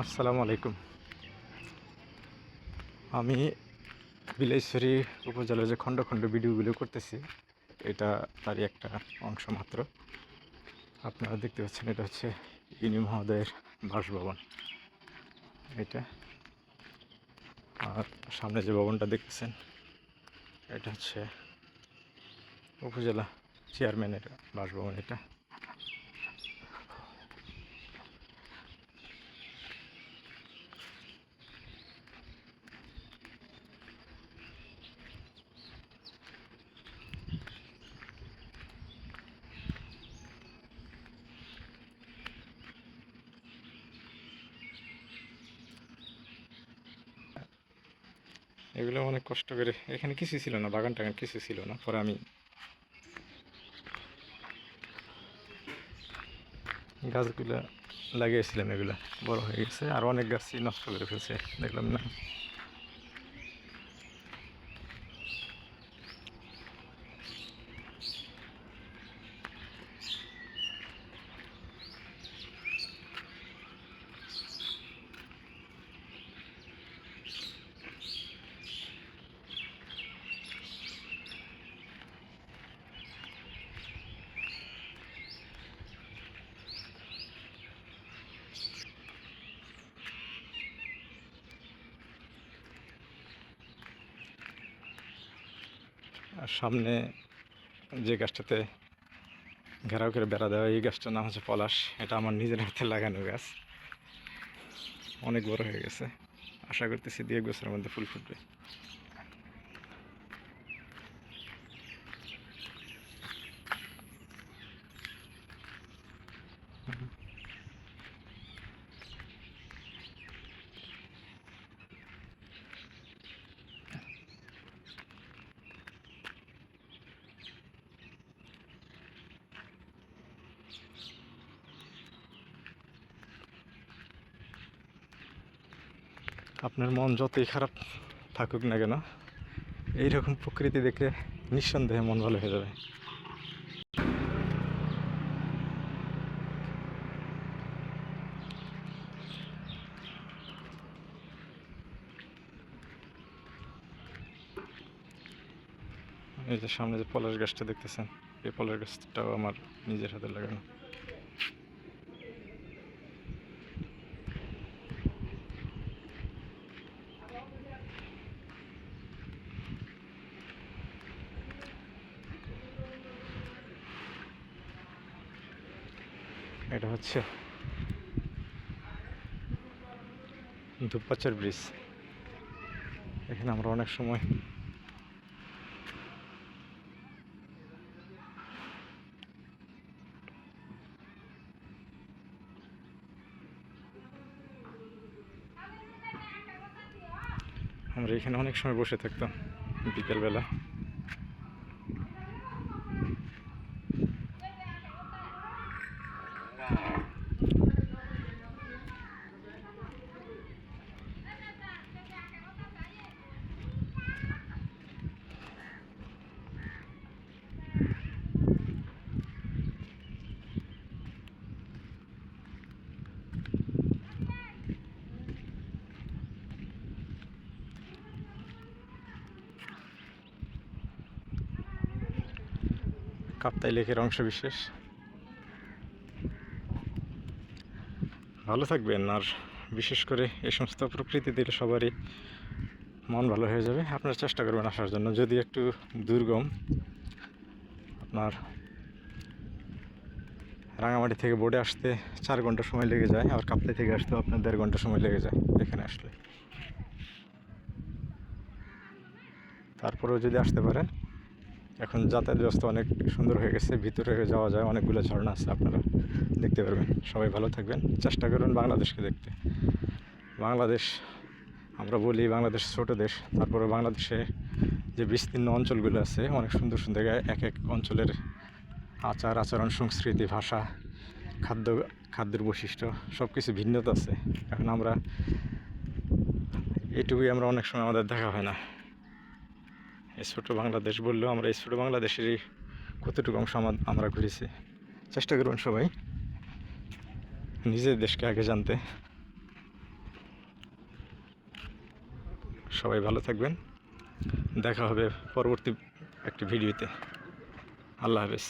আসসালামু আলাইকুম। আমি বিলাইশ্বরী উপজেলার যে খণ্ড খণ্ড ভিডিওগুলো করতেছি, এটা তারই একটা অংশ মাত্র। আপনারা দেখতে পাচ্ছেন, এটা হচ্ছে ইনি মহোদয়ের বাসভবন। এটা আর সামনে যে ভবনটা দেখতেছেন, এটা হচ্ছে উপজেলা চেয়ারম্যানের বাসভবন এটা। এগুলো অনেক কষ্ট করে। এখানে কিছু ছিল না, বাগান টাগান কিছু ছিল না, পরে আমি গাছগুলো লাগিয়েছিলাম এগুলো, বড় হয়ে গেছে, আর অনেক গাছই নষ্ট করে ফেলছে, দেখলাম না। আর সামনে যে গাছটাতে ঘেরাও করে বেড়া দেওয়া এই গাছটার নাম হচ্ছে পলাশ। এটা আমার নিজের হাতে লাগানো গাছ। অনেক বড় হয়ে গেছে। আশা করতেছি দিয়ে বছরের মধ্যে ফুল ফুটবে। আপনার মন যতই খারাপ থাকুক না কেন, এইরকম প্রকৃতি দেখে নিঃসন্দেহে মন ভালো হয়ে যাবে। এই যে সামনে যে পলাশ গাছটা দেখতেছেন, এই পলাশ গাছটাও আমার নিজের হাতে লাগানো। এটা হচ্ছে ধূপপাচার ব্রিজ। এখানে আমরা অনেক সময় আমরা এখানে অনেক সময় বসে থাকতাম বিকেলবেলা। কাপ্তাই লেকের অংশ বিশেষ ভালো থাকবেন, আর বিশেষ করে এই সমস্ত প্রকৃতি দিলে সবারই মন ভালো হয়ে যাবে। আপনারা চেষ্টা করবেন আসার জন্য, যদি একটু দুর্গম আপনার রাঙামাটি থেকে বোর্ডে আসতে চার ঘণ্টা সময় লেগে যায়, আর কাপ্তাই থেকে আসতেও আপনার দেড় ঘণ্টা সময় লেগে যায় এখানে আসলে। তারপরেও যদি আসতে পারেন এখন যাতায়াত ব্যবস্থা অনেক সুন্দর হয়ে গেছে, ভিতরে যাওয়া যায়, অনেকগুলো ঝর্ণা আছে আপনারা দেখতে পারবেন। সবাই ভালো থাকবেন, চেষ্টা করবেন বাংলাদেশকে দেখতে। বাংলাদেশ, আমরা বলি বাংলাদেশ ছোট দেশ তারপরে বাংলাদেশে যে বিস্তীর্ণ অঞ্চলগুলো আছে, অনেক সুন্দর সুন্দর এক এক অঞ্চলের আচার, আচরণ, সংস্কৃতি, ভাষা, খাদ্য, খাদ্যের বৈশিষ্ট্য সব কিছু ভিন্নতা আছে। এখন আমরা, এটুকুই আমরা অনেক সময় আমাদের দেখা হয় না। স্পোর্ট বাংলাদেশ বললেও আমরা ছোট বাংলাদেশেরই কতটুকু অংশ আমরা ঘুরেছি। চেষ্টা করবেন সবাই নিজের দেশকে আগে জানতে। সবাই ভালো থাকবেন। দেখা হবে পরবর্তী একটি ভিডিওতে। আল্লাহ হাফেজ।